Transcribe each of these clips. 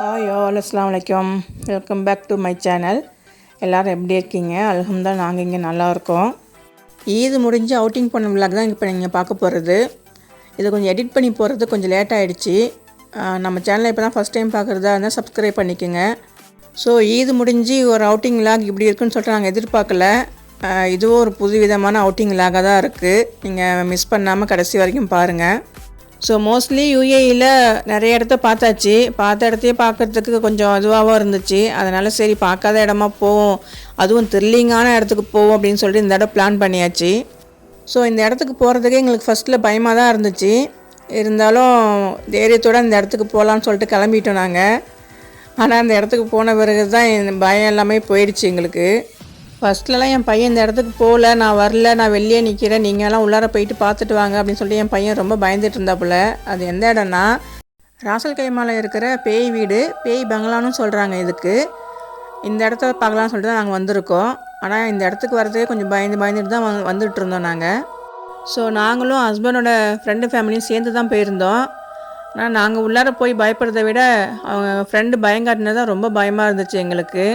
Hi all அஸ்லாம் வலைக்கம் welcome back to my channel எல்லோரும் எப்படி இருக்கீங்க? அலகம்தான் நாங்கள் இங்கே நல்லா இருக்கோம். ஈது முடிஞ்சு அவுட்டிங் போன விளாக் தான் இப்போ நீங்கள் பார்க்க போகிறது இதை கொஞ்சம் எடிட் பண்ணி போகிறது கொஞ்சம் லேட் ஆகிடுச்சு நம்ம சேனலை இப்போ தான் ஃபஸ்ட் டைம் பார்க்குறதா இருந்தால் சப்ஸ்கிரைப் பண்ணிக்கோங்க. ஸோ ஈது முடிஞ்சு ஒரு அவுட்டிங் விளாக் இப்படி இருக்குன்னு சொல்லிட்டு நாங்கள் எதிர்பார்க்கல. இதுவும் ஒரு புது விதமான அவுட்டிங் விளாகாக தான் இருக்குது நீங்கள் மிஸ் பண்ணாமல் கடைசி வரைக்கும் பாருங்கள் ஸோ மோஸ்ட்லி யூஏஇயில் நிறைய இடத்த பார்த்தாச்சு. பார்த்த இடத்தையே பார்க்கறதுக்கு கொஞ்சம் இதுவாகவும் இருந்துச்சு. அதனால் சரி பார்க்காத இடமா போவோம். அதுவும் த்ரில்லிங்கான இடத்துக்கு போவோம் அப்படின்னு சொல்லிட்டு இந்த இடம் பிளான் பண்ணியாச்சு. ஸோ இந்த இடத்துக்கு போகிறதுக்கே எங்களுக்கு ஃபஸ்ட்டில் பயமாக தான் இருந்துச்சு. இருந்தாலும் தைரியத்தோடு இந்த இடத்துக்கு போகலான்னு சொல்லிட்டு கிளம்பிட்டோம் நாங்கள் ஆனால் அந்த இடத்துக்கு போன பிறகு தான் இந்த பயம் எல்லாமே போயிடுச்சு எங்களுக்கு. ஃபஸ்ட்லலாம் என் பையன் இந்த இடத்துக்கு போகல நான் வரல நான் வெளியே நிற்கிறேன் நீங்கள்லாம் உள்ளார போயிட்டு பார்த்துட்டு வாங்க அப்படின்னு சொல்லி என் பையன் ரொம்ப பயந்துட்டு இருந்தாப்புல அது எந்த இடம்னா ராசல் கைமால இருக்கிற பேய் வீடு பேய் பங்களான்னு சொல்கிறாங்க இதுக்கு. இந்த இடத்த பார்க்கலாம்னு சொல்லிட்டு தான் நாங்கள் வந்திருக்கோம். ஆனால் இந்த இடத்துக்கு வரதே கொஞ்சம் பயந்து பயந்துட்டு தான் வந்து வந்துட்டு இருந்தோம் நாங்கள் ஸோ நாங்களும் ஹஸ்பண்டோட ஃப்ரெண்டு ஃபேமிலியும் சேர்ந்து தான் போயிருந்தோம். ஆனால் நாங்கள் உள்ளார போய் பயப்படுறதை விட அவங்க ஃப்ரெண்டு பயங்காட்டினது தான் ரொம்ப பயமாக இருந்துச்சு எங்களுக்கு.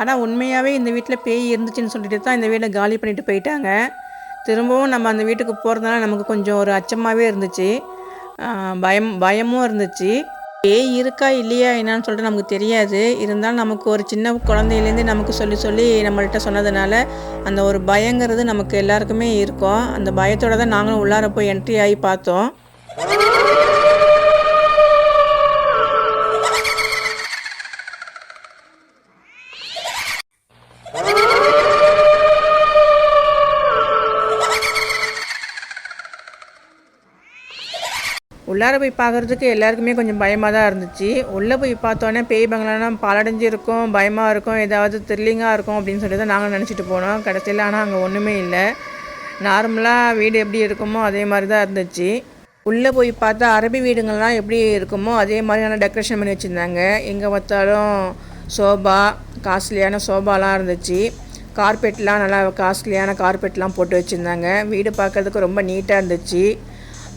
ஆனால் உண்மையாகவே இந்த வீட்டில் பேய் இருந்துச்சுன்னு சொல்லிட்டு தான் இந்த வீட்டை காலி பண்ணிட்டு போயிட்டாங்க. திரும்பவும் நம்ம அந்த வீட்டுக்கு போகிறதுனால நமக்கு கொஞ்சம் ஒரு அச்சமாகவே இருந்துச்சு. பயம் பயமும் இருந்துச்சு. பேய் இருக்கா இல்லையா என்னான்னு சொல்லிட்டு நமக்கு தெரியாது. இருந்தாலும் நமக்கு ஒரு சின்ன குழந்தையிலேருந்து நமக்கு சொல்லி சொல்லி நம்மள்கிட்ட சொன்னதுனால அந்த ஒரு பயங்கிறது நமக்கு எல்லாருக்குமே இருக்கும். அந்த பயத்தோடு தான் நாங்களும் உள்ளார போய் என்ட்ரி ஆகி பார்த்தோம். உள்ளார போய் பார்க்குறதுக்கு எல்லாருக்குமே கொஞ்சம் பயமாக தான் இருந்துச்சு. உள்ளே போய் பார்த்தோன்னே பேய் பங்களானா பாலடைஞ்சு இருக்கும் பயமாக இருக்கும் ஏதாவது த்ரில்லிங்காக இருக்கும் அப்படின்னு சொல்லி தான் நாங்கள் நினச்சிட்டு போனோம். கடைசியில் ஆனால் அங்கே ஒன்றுமே இல்லை. நார்மலாக வீடு எப்படி இருக்குமோ அதே மாதிரி தான் இருந்துச்சு. உள்ளே போய் பார்த்தா அரபி வீடுங்கள்லாம் எப்படி இருக்குமோ அதே மாதிரியான டெக்கரேஷன் பண்ணி வச்சுருந்தாங்க. எங்கே பார்த்தாலும் சோபா காஸ்ட்லியான சோபாலாம் இருந்துச்சு. கார்பெட்லாம் நல்லா காஸ்ட்லியான கார்பெட்லாம் போட்டு வச்சுருந்தாங்க. வீடு பார்க்கறதுக்கு ரொம்ப நீட்டாக இருந்துச்சு.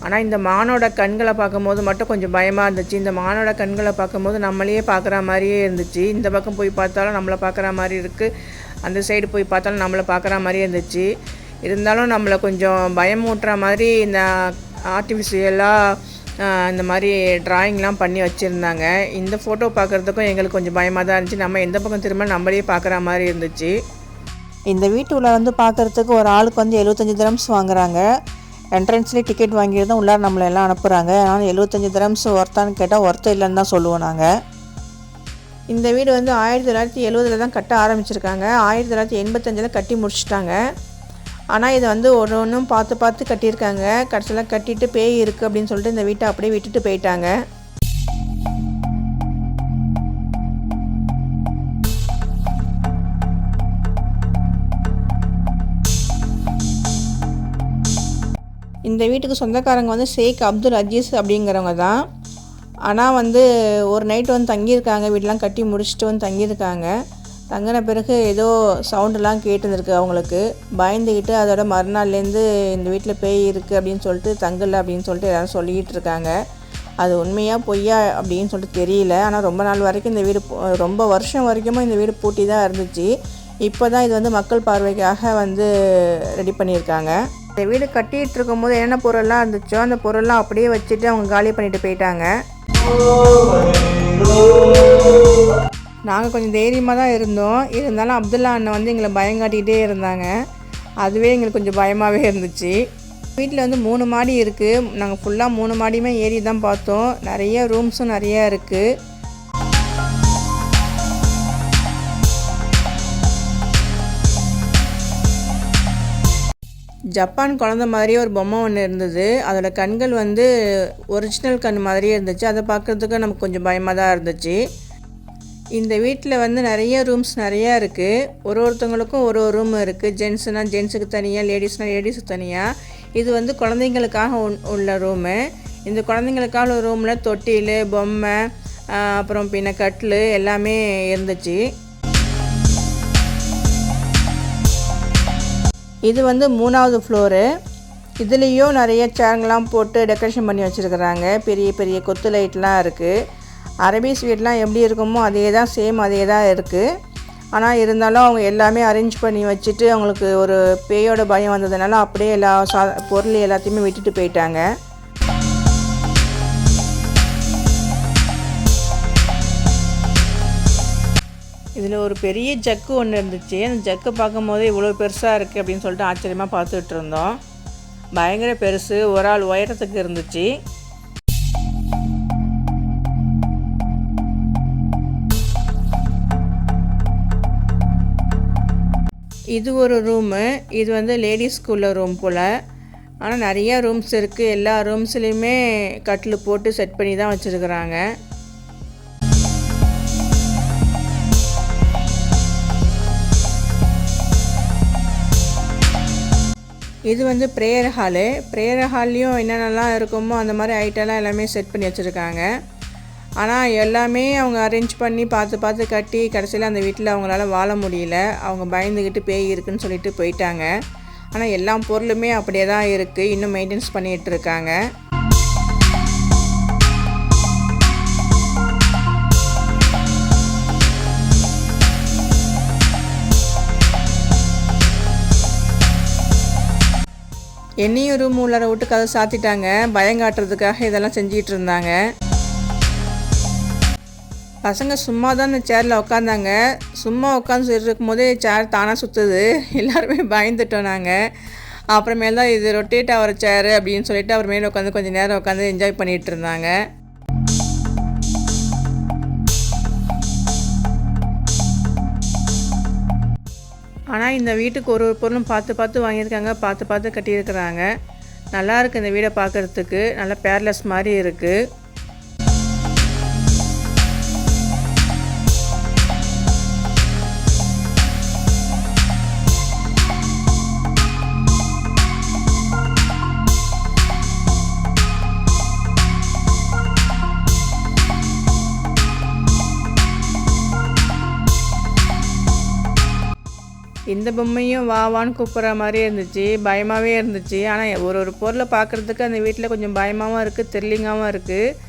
ஆனால் இந்த மானோட கண்களை பார்க்கும்போது மட்டும் கொஞ்சம் பயமாக இருந்துச்சு. இந்த மானோட கண்களை பார்க்கும்போது நம்மளையே பார்க்குற மாதிரியே இருந்துச்சு. இந்த பக்கம் போய் பார்த்தாலும் நம்மளை பார்க்குற மாதிரி இருக்குது அந்த சைடு போய் பார்த்தாலும் நம்மளை பார்க்குற மாதிரியே இருந்துச்சு. இருந்தாலும் நம்மளை கொஞ்சம் பயமூட்டுற மாதிரி இந்த ஆர்டிஃபிஷியலாக இந்த மாதிரி ட்ராயிங்லாம் பண்ணி வச்சுருந்தாங்க. இந்த ஃபோட்டோ பார்க்குறதுக்கும் எங்களுக்கு கொஞ்சம் பயமாக தான் இருந்துச்சு. நம்ம எந்த பக்கம் திரும்ப நம்மளையே பார்க்குற மாதிரி இருந்துச்சு. இந்த வீட்டுக்குள்ளே வந்து பார்க்குறதுக்கு ஒரு ஆளுக்கு வந்து எழுபத்தஞ்சி திரம்ஸ் வாங்குறாங்க. என்ட்ரன்ஸ்லேயே டிக்கெட் வாங்கிட்டு தான் உள்ளார நம்மளை எல்லாம் அனுப்புகிறாங்க ஆனால் எழுபத்தஞ்சி திரம்ஸ் ஒர்த்தான்னு கேட்டால் ஒர்த்து இல்லைன்னு தான் சொல்லுவோம் நாங்கள் இந்த வீடு வந்து ஆயிரத்தி தொள்ளாயிரத்தி எழுவதில் தான் கட்ட ஆரம்பிச்சிருக்காங்க. ஆயிரத்தி தொள்ளாயிரத்தி எண்பத்தஞ்சில் கட்டி முடிச்சிட்டாங்க. ஆனால் இதை வந்து ஒரு ஒன்றும் பார்த்து பார்த்து கட்டியிருக்காங்க. கடைசியில் கட்டிட்டு பேய் இருக்குது அப்படின்னு சொல்லிட்டு இந்த வீட்டை அப்படியே விட்டுட்டு போயிட்டாங்க. இந்த வீட்டுக்கு சொந்தக்காரங்க வந்து ஷேக் அப்துல் அஜீஸ் அப்படிங்கிறவங்க தான். ஆனால் வந்து ஒரு நைட் வந்து தங்கியிருக்காங்க. வீடெலாம் கட்டி முடிச்சுட்டு வந்து தங்கியிருக்காங்க. தங்கின பிறகு ஏதோ சவுண்டெல்லாம் கேட்டுருந்துருக்கு அவங்களுக்கு. பயந்துக்கிட்டு அதோட மறுநாள்லேருந்து இந்த வீட்டில் பேய் இருக்குது அப்படின்னு சொல்லிட்டு தங்கலை அப்படின்னு சொல்லிட்டு எல்லாரும் சொல்லிக்கிட்டு இருக்காங்க. அது உண்மையாக பொய்யா அப்படின்னு சொல்லிட்டு தெரியல. ஆனால் ரொம்ப நாள் வரைக்கும் இந்த வீடு ரொம்ப வருஷம் வரைக்குமே இந்த வீடு பூட்டி தான் இருந்துச்சு. இப்போ தான் இது வந்து மக்கள் பார்வைக்காக வந்து ரெடி பண்ணியிருக்காங்க. இந்த வீடு கட்டிகிட்டு இருக்கும்போது என்னென்ன பொருள்லாம் இருந்துச்சோ அந்த பொருள்லாம் அப்படியே வச்சுட்டு அவங்க காலி பண்ணிட்டு போயிட்டாங்க. நாங்கள் கொஞ்சம் தைரியமாக தான் இருந்தோம். இருந்தாலும் அப்துல்லா அண்ணன் வந்து எங்களை பயங்காட்டிகிட்டே இருந்தாங்க. அதுவே எங்களுக்கு கொஞ்சம் பயமாகவே இருந்துச்சு. வீட்டில் வந்து மூணு மாடி இருக்குது நாங்கள் ஃபுல்லாக மூணு மாடியுமே ஏறி தான் பார்த்தோம். நிறைய ரூம்ஸும் நிறையா இருக்குது ஜப்பான் குழந்த மாதிரியே ஒரு பொம்மை ஒன்று இருந்தது. அதோட கண்கள் வந்து ஒரிஜினல் கண் மாதிரியே இருந்துச்சு. அதை பார்க்குறதுக்கு நமக்கு கொஞ்சம் பயமாக தான் இருந்துச்சு. இந்த வீட்டில் வந்து நிறைய ரூம்ஸ் நிறையா இருக்குது ஒரு ஒருத்தவங்களுக்கும் ஒரு ஒரு ரூம் இருக்குது ஜென்ஸுனால் ஜென்ஸுக்கு தனியாக லேடிஸ்னால் லேடிஸுக்கு தனியாக இது வந்து குழந்தைங்களுக்காக உள்ள ரூமு இந்த குழந்தைங்களுக்காக ஒரு ரூமில் தொட்டில் பொம்மை அப்புறம் பின்ன கட்டில் எல்லாமே இருந்துச்சு. இது வந்து மூணாவது ஃப்ளோரு. இதுலேயும் நிறைய சேருங்கெலாம் போட்டு டெக்கரேஷன் பண்ணி வச்சுருக்குறாங்க. பெரிய பெரிய கொத்து லைட்லாம் இருக்குது அரபி ஸ்வீட்லாம் எப்படி இருக்குமோ அதே தான் சேம் அதே தான் இருக்குது ஆனால் இருந்தாலும் அவங்க எல்லாமே அரேஞ்ச் பண்ணி வச்சுட்டு அவங்களுக்கு ஒரு பேயோட பயம் வந்ததுனால அப்படியே எல்லா சா பொருள் எல்லாத்தையுமே விட்டுட்டு போயிட்டாங்க. இதில் ஒரு பெரிய ஜக்கு ஒன்று இருந்துச்சு. அந்த ஜக்கு பார்க்கும்போது இவ்வளோ பெருசாக இருக்குது அப்படின்னு சொல்லிட்டு ஆச்சரியமாக பார்த்துட்டு இருந்தோம். பயங்கர பெருசு ஒரு ஆள் உயரத்துக்கு இருந்துச்சு. இது ஒரு ரூமு இது வந்து லேடிஸ்க்குள்ள ரூம் போல். ஆனால் நிறையா ரூம்ஸ் இருக்குது எல்லா ரூம்ஸ்லேயுமே கட்டில் போட்டு செட் பண்ணி தான் வச்சுருக்குறாங்க. இது வந்து ப்ரேயர் ஹாலு ப்ரேயர் ஹால்லையும் என்னென்னலாம் இருக்குமோ அந்த மாதிரி ஐட்டம்லாம் எல்லாமே செட் பண்ணி வச்சுருக்காங்க. ஆனால் எல்லாமே அவங்க அரேஞ்ச் பண்ணி பார்த்து பார்த்து கட்டி கடைசியில் அந்த வீட்டில் அவங்களால வாழ முடியல. அவங்க பயந்துக்கிட்டு பேய் இருக்குன்னு சொல்லிட்டு போயிட்டாங்க. ஆனால் எல்லா பொருளுமே அப்படியே தான் இருக்குது இன்னும் மெயின்டைன்ஸ் பண்ணிகிட்டு இருக்காங்க. என்னையும் ரூம் உள்ளார விட்டு கதை சாத்திட்டாங்க. பயம் காட்டுறதுக்காக இதெல்லாம் செஞ்சிகிட்டு இருந்தாங்க. பசங்க சும்மா தான் இந்த சேரில் உட்காந்தாங்க சும்மா உட்காந்து இருக்கும் போதே சேர் தானாக சுற்றுது எல்லாருமே பயந்துட்டோம் நாங்கள் அப்புறமேல் தான் இது ரொட்டேட் ஆகிற சேரு அப்படின்னு சொல்லிட்டு அப்புறமேல உட்காந்து கொஞ்சம் நேரம் உட்காந்து என்ஜாய் பண்ணிகிட்டு இருந்தாங்க. ஆனால் இந்த வீட்டுக்கு ஒரு ஒரு பொருளும் பார்த்து பார்த்து வாங்கியிருக்காங்க பார்த்து பார்த்து கட்டியிருக்கிறாங்க. நல்லா இருக்குது இந்த வீடை பார்க்குறதுக்கு. நல்லா பேர்லெஸ் மாதிரி இருக்குது இந்த பொம்மையும் வா வான்னு கூப்பிட்ற மாதிரி இருந்துச்சு பயமாகவே இருந்துச்சு. ஆனால் ஒரு ஒரு பொருளை பார்க்குறதுக்கு அந்த வீட்டில் கொஞ்சம் பயமாகவும் இருக்குது த்ரில்லிங்காகவும் இருக்குது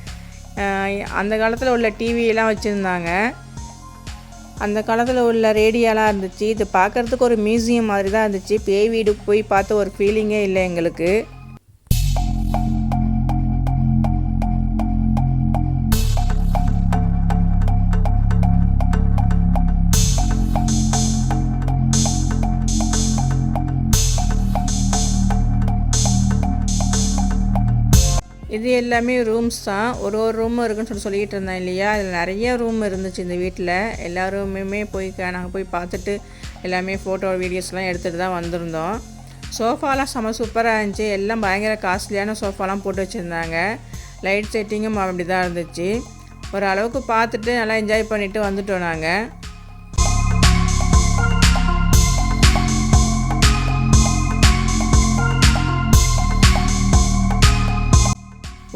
அந்த காலத்தில் உள்ள டிவியெல்லாம் வச்சுருந்தாங்க. அந்த காலத்தில் உள்ள ரேடியோலாம் இருந்துச்சு. இது பார்க்குறதுக்கு ஒரு மியூசியம் மாதிரி தான் இருந்துச்சு. பேய் வீடு போய் பார்த்த ஒரு ஃபீலிங்கே இல்லை எங்களுக்கு. இது எல்லாமே ரூம்ஸ் தான். ஒரு ஒரு ரூமும் இருக்குன்னு சொல்லி சொல்லிகிட்டு இருந்தேன் இல்லையா? அதில் நிறைய ரூம் இருந்துச்சு இந்த வீட்டில் எல்லா ரூமுமே போய் நாங்கள் போய் பார்த்துட்டு எல்லாமே ஃபோட்டோ வீடியோஸ்லாம் எடுத்துகிட்டு தான் வந்திருந்தோம். சோஃபாலாம் செம்ம சூப்பராக இருந்துச்சு. எல்லாம் பயங்கர காஸ்ட்லியான சோஃபாலாம் போட்டு வச்சுருந்தாங்க. லைட் செட்டிங்கும் அப்படி தான் இருந்துச்சு. ஒரு அளவுக்கு பார்த்துட்டு நல்லா என்ஜாய் பண்ணிவிட்டு வந்துட்டோம் நாங்கள்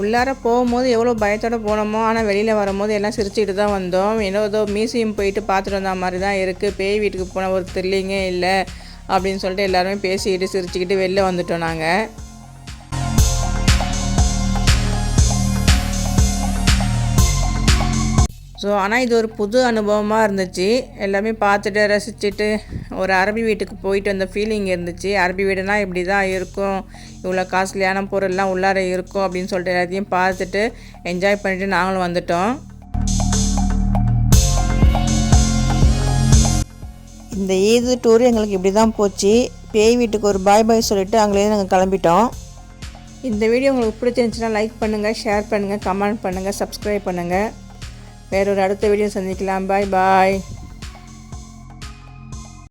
உள்ளார போகும்போது எவ்வளோ பயத்தோடு போனோமோ ஆனால் வெளியில் வரும்போது எல்லாம் சிரிச்சுக்கிட்டு தான் வந்தோம். ஏதோ ஏதோ மியூசியம் போயிட்டு பார்த்துட்டு வந்த மாதிரி தான் இருக்குது பேய் வீட்டுக்கு போன ஒரு த்ரில்லிங்கே இல்லை அப்படின்னு சொல்லிட்டு எல்லாருமே பேசிக்கிட்டு சிரிச்சுக்கிட்டு வெளில வந்துட்டோம் நாங்கள் ஸோ ஆனால் இது ஒரு புது அனுபவமாக இருந்துச்சு. எல்லாமே பார்த்துட்டு ரசிச்சுட்டு ஒரு அரபி வீட்டுக்கு போயிட்டு வந்த ஃபீலிங் இருந்துச்சு. அரபி வீடுனா இப்படி தான் இருக்கும். இவ்வளோ காஸ்ட்லியான பொருள்லாம் உள்ளார இருக்கும் அப்படின்னு சொல்லிட்டு எல்லாத்தையும் பார்த்துட்டு என்ஜாய் பண்ணிவிட்டு நாங்களும் வந்துட்டோம். இந்த ஈது டூர் எங்களுக்கு இப்படி தான் போச்சு. பேய் வீட்டுக்கு ஒரு பாய் பாய் சொல்லிவிட்டு அங்கேருந்து நாங்கள் கிளம்பிட்டோம். இந்த வீடியோ உங்களுக்கு பிடிச்சிருந்துச்சுன்னா லைக் பண்ணுங்கள் ஷேர் பண்ணுங்கள் கமெண்ட் பண்ணுங்கள் சப்ஸ்கிரைப் பண்ணுங்கள் வேறொரு அடுத்த வீடியோ சந்திக்கலாம். பாய் பாய்